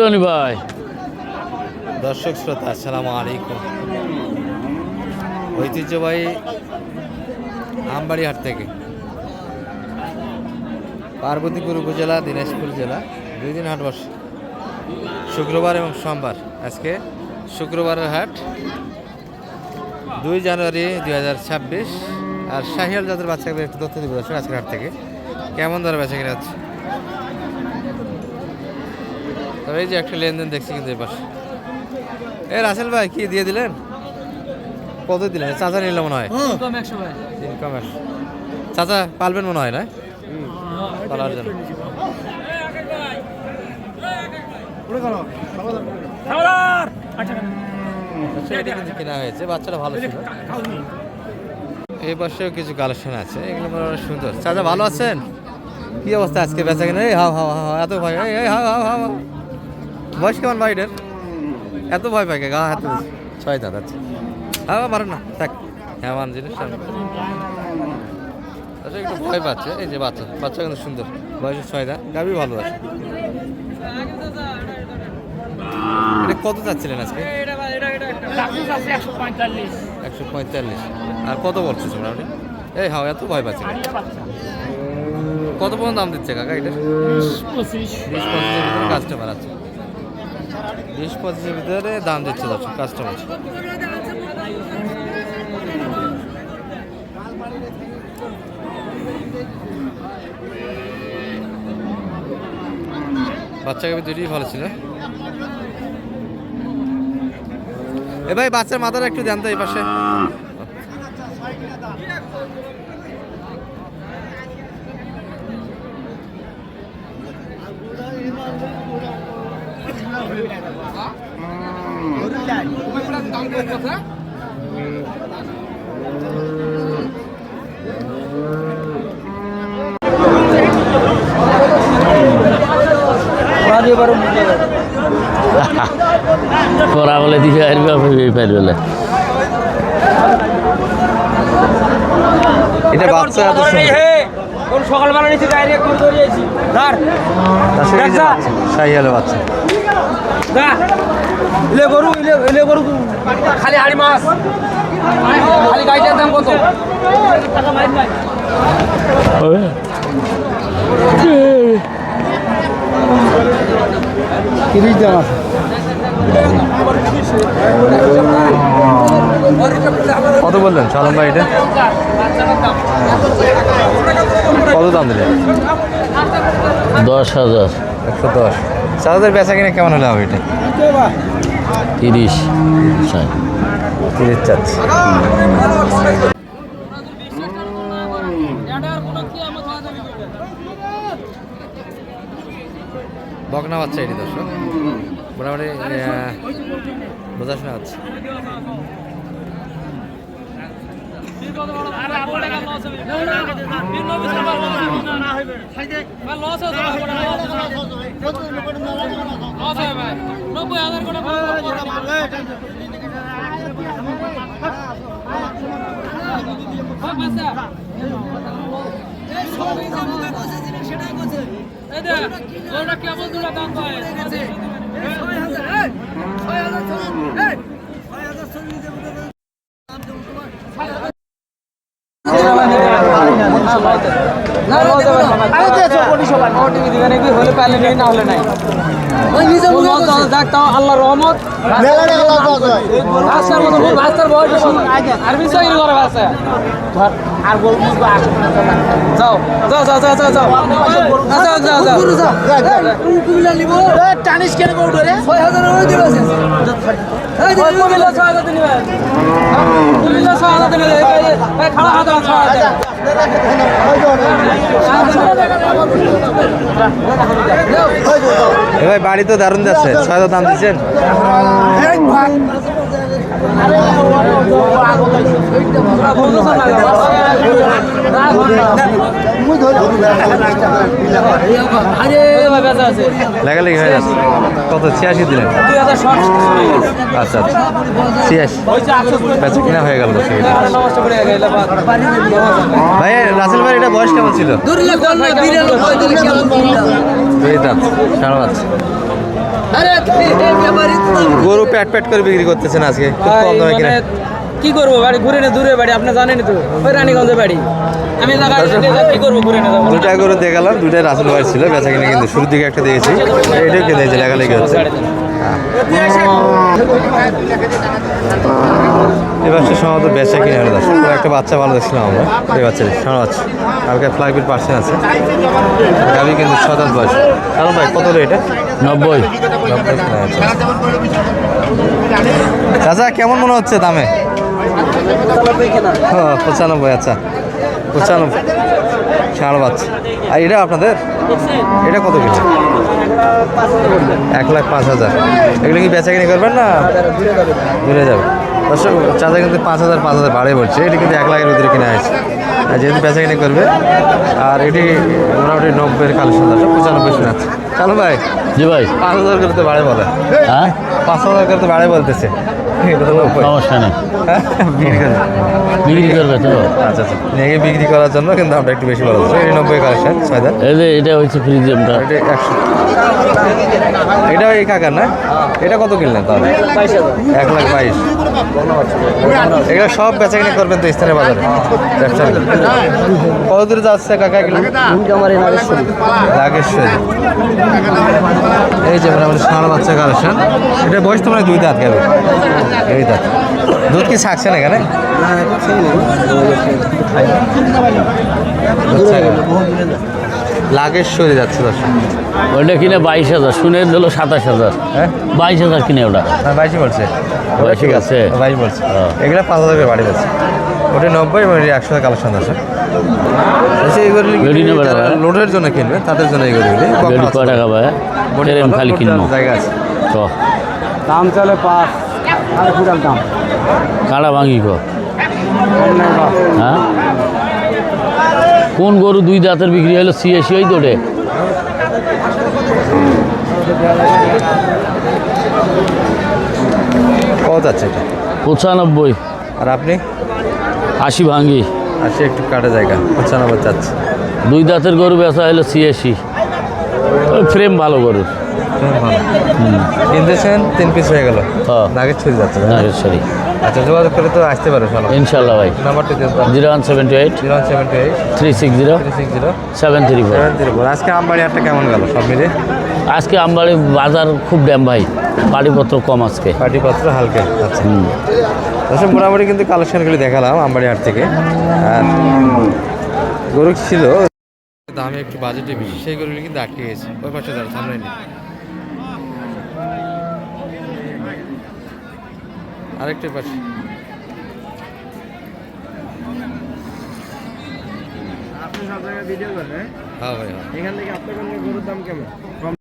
রনি ভাই। দর্শক শ্রোতা, আসসালামু আলাইকুম। ঐতিহ্যবাহী আমবাড়িহাট থেকে পার্বতীপুর উপজেলা, দিনাজপুর জেলা, দুই দিন হাট বসে। শুক্রবার এবং সোমবার, আজকে শুক্রবারের হাট, দুই জানুয়ারি দুই হাজার ছাব্বিশ। আর শাহিয়াল জাতের বাচ্চাকে একটু তথ্য দিব আজকের হাট থেকে। কেমন দরে বেচা কিনা হচ্ছে? তবে এই যে একটা লেনদেন দেখছি কিন্তু এবার। এ রাসেল ভাই কি দিয়ে দিলেন? কত দিলেন? চাচা নিলে মনে হয়। ইনকাম চাচা পালবেন মনে হয় না? পালার জন্য। আচ্ছা, কিন্তু কেনা হয়েছে বাচ্চাটা ভালো ছিল। এই পাশেও কিছু কালেকশন আছে এগুলো সুন্দর। চাচা ভালো আছেন? কি অবস্থা আজকে বেচা কিনা? এই হাও হাও হাও এত ভয় এই এই হাও হাও হাও বয়স কেমন ভাই এটার এত ভয় পাই কে? গা হাতে ছয় দাঁত আছে। হ্যাঁ মারেন না থাক। হ্যাঁ মান জিনিস। আচ্ছা একটু ভয় পাচ্ছে। এই যে বাচ্চা বাচ্চা কিন্তু সুন্দর। বয়সের ছয় দাঁত। গাবি ভালো আছে। এটা কত চাচ্ছিলেন আজকে? একশো পঁয়তাল্লিশ। আর কত বলছিস মোটামুটি এই হাও এত ভয় পাচ্ছে? কত পর্যন্ত দাম দিচ্ছে কাকা এটা? বিশ পঁচিশের ভিতরে কাস্টমার আছে। বিশ পঁচিশের ভিতরে দাম দিচ্ছে দর্শক কাস্টমার বাচ্চা গাবি দুটোই ভালো ছিল। এ ভাই বাচ্চার মাথাটা একটু জানতো এই পাশে। পড়া বলে দিবে পারবে ভাবি পারবে না এটা বাচ্চা কোন সকালবেলা নিচে ডাইরেক্ট করে দিয়েছি ধর বাচ্চা। ইলে গরু ইলে ইলে গরু খালি হাড়ি মাছ। খালি গাইটার দাম কত? তিরিশ দাম আছে। কত বললেন সালম ভাই এটা কত দাম দিলেন? দশ হাজার। একশো দশ। চাচাদের বেচা কিনে কেমন হলে হবে এটা? তিরিশ তিরিশ চাচ্ছি। বকনা বাচ্চা এটি দর্শক। মোটামুটি নব্বই হাজার করে সেটাই বলছে ওরা কেমন দুটা দাম পায় ছয় হাজার ছয় হাজার ছয় হাজার চল্লিশ যাও টানিস কেন কোটে রে 6000 দিবে এই যে কুমিল্লা 6000 দিবে কুমিল্লা 6000 দিবে ভাই বাড়ি তো দারুণ যাচ্ছে। ছয় হাজার দাম দিচ্ছেন? লেখালেখি হয়ে যাচ্ছে কত? ছিয়াশি দিলেন। আচ্ছা আচ্ছা। ছিয়াশি। বেচা কিনা হয়ে গেল। ভাই রাসেল ভাই এটা বয়স কেমন ছিল? দুই দাঁত সারা গরু প্যাট প্যাট করে বিক্রি করতেছেন আজকে? খুব কম দামে কিনে। মানে কি করব? বাড়ি ঘুরে না দূরে বাড়ি আপনি জানেন তো। ওই রানীগঞ্জের বাড়ি। আমি কি করব ঘুরে না দুটা গরু দেখালাম দুটাই রাসুল ভাই ছিল বেচা কিনে কিন্তু শুরুর দিকে একটা দিয়েছি। এটাও কিনে দিয়েছে লেখালেখি হচ্ছে। এবার সম্ভবত বেচা কিনে হলো দর্শক। একটা বাচ্চা ভালো দেখছিলাম আমরা। এই বাচ্চাটি শোনা যাচ্ছে কালকে ফ্লাইবিট পার্সেন্ট আছে। গাবি কিন্তু ছদাত বয়স। কারণ ভাই কত এটা নব্বই। চাচা কেমন মনে হচ্ছে দামে? পঁচানব্বই আচ্ছা। পঁচানব্বই। ষাঁড় বাচ্চা আর এটা আপনাদের? এটা কত কিলো এক লাখ পাঁচ হাজার। এগুলো কি বেচা কিনে করবেন না দূরে যাবে? দর্শক চাচা কিন্তু পাঁচ হাজার পাঁচ হাজার বাড়ে বলছে। এটি কিন্তু এক লাখের ভিতরে কিনে আছে যেহেতু বেচা কিনে করবে আর এটি মোটামুটি নব্বইয়ের কালেকশন আছে পঁচানব্বই শোনাচ্ছে কালো ভাই জি ভাই। পাঁচ হাজার করতে বাড়ে বলে। হ্যাঁ? পাঁচ হাজার করতে বাড়ে বলতেছে। সমস্যা নেই। বিক্রি করে। করবে তো। আচ্ছা আচ্ছা। নিয়ে বিক্রি করার জন্য কিন্তু আমরা একটু বেশি বলা নব্বই কালেকশন ছয় হাজার এই যে এটা হচ্ছে ফ্রিজমটা এটা একশো। এটা এই কাকার না? এটা কত কিনলেন তাহলে? এক লাখ বাইশ। এগুলো সব বেচা কিনে করবেন তো স্থানীয় বাজারে। ব্যবসা কত দূরে যাচ্ছে কাকা এগুলো? লাগেশ্বরী এই যে মোটামুটি ষাঁড় বাচ্চা কালেকশন। এটা বয়স তো মানে দুই দাঁত গেল। দুই দাঁত। দুধ কি ছাকছেন এখানে? না। লাগেশ্বরী যাচ্ছে দর্শক। ওইটা কিনে বাইশ হাজার শুনে দিল সাতাশ হাজার। হ্যাঁ? বাইশ হাজার কিনে ওটা। না বাইশই বলছে। বাইশই ঠিক আছে বাইশ বলছে। হ্যাঁ। এগুলো পাঁচ হাজার করে বাড়ি যাচ্ছে। ওটা নব্বই এবং একশো কালেকশন আছে। আচ্ছা না? লোডের জন্য কিনবে? তাদের জন্য এইগুলো বেডি কয় টাকা ভাই? সেরকম খালি কিনবো। জায়গা আছে। তো দাম চলে পাঁচ। আর দাম। কাড়া ভাঙি কো? হ্যাঁ? কোন গরু দুই দাঁতের বিক্রি হলো? সিএসি ওই দোটে কত আছে এটা? পঁচানব্বই। আর আপনি? আশি ভাঙ্গি। আশি একটু কাটা জায়গা পঁচানব্বই চাচ্ছে। দুই দাঁতের গরু বেচা হলো সিএসি এসি ফ্রেম ভালো গরুর। কিনতেছেন তিন পিস হয়ে গেল। হ্যাঁ। নাগের ছুরি যাচ্ছে না? নাগেশ্বরী। আচ্ছা যোগাযোগ করে তো আসতে পারো চলো। ইনশাল্লাহ ভাই। নাম্বারটি দিন zero one seven two eight. Zero seven two eight. Three six zero. Three six zero. Seven three four. Seven three four. আজকে আমবাড়ি হাটটা কেমন গেল সব মিলে আজকে আমবাড়ি বাজার খুব ড্যাম ভাই। বাড়িপত্র কম আজকে। পাটিপত্র হালকা আচ্ছা। দর্শক মোটামুটি কিন্তু কালেকশনগুলি দেখালাম আমবাড়ি হাট থেকে। আর গরু ছিল? দামে একটু বাজেটে বেশি সেই গরুগুলি কিন্তু আটকে গেছে। ওই পাশে যারা সামনে আরেকটা পাশে। আপনি সব জায়গায় ভিডিও করেন হ্যাঁ? ভাই হ্যাঁ। এখান থেকে আপনার গরুর দাম কেমন?